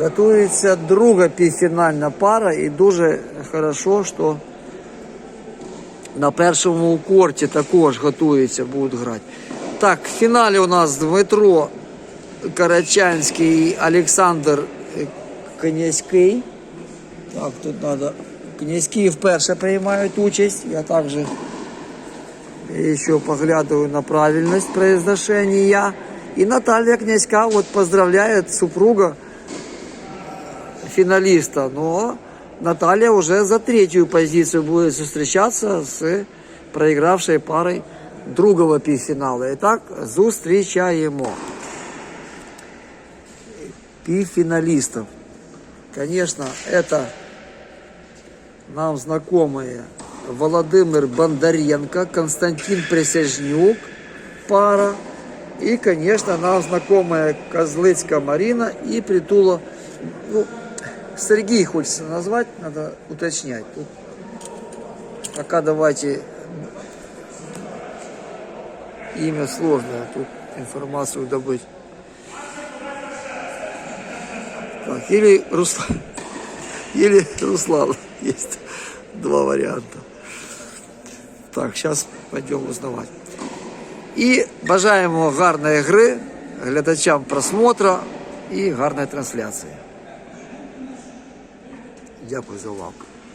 Готується друга півфінальна пара і дуже хорошо, що на першому корті також готуються, будуть грати. Так, в фіналі у нас Дмитро Карачанський і Олександр е, Князький. Так, тут треба. Князькі вперше приймають участь. Я також еще поглядываю на правильность произношения. И Наталья Князька вот поздравляет супруга финалиста. Но Наталья уже за третью позицию будет встречаться с проигравшей парой другого півфінала. Итак, зустрічаємо півфіналістів. Конечно, это нам знакомые Владимир Бондаренко, Константин Присяжнюк, пара. И, конечно, нам знакомая Козлыцкая Марина и Притула. Ну, Сергей хочется назвать, надо уточнять. Тут пока давайте имя сложное, тут информацию добыть. Так, или Руслан, или Руслан. Есть два варианта. Так, зараз пойдемо узнавати. І бажаємо гарної гри, глядачам просмотра і гарної трансляції. Дякую за увагу.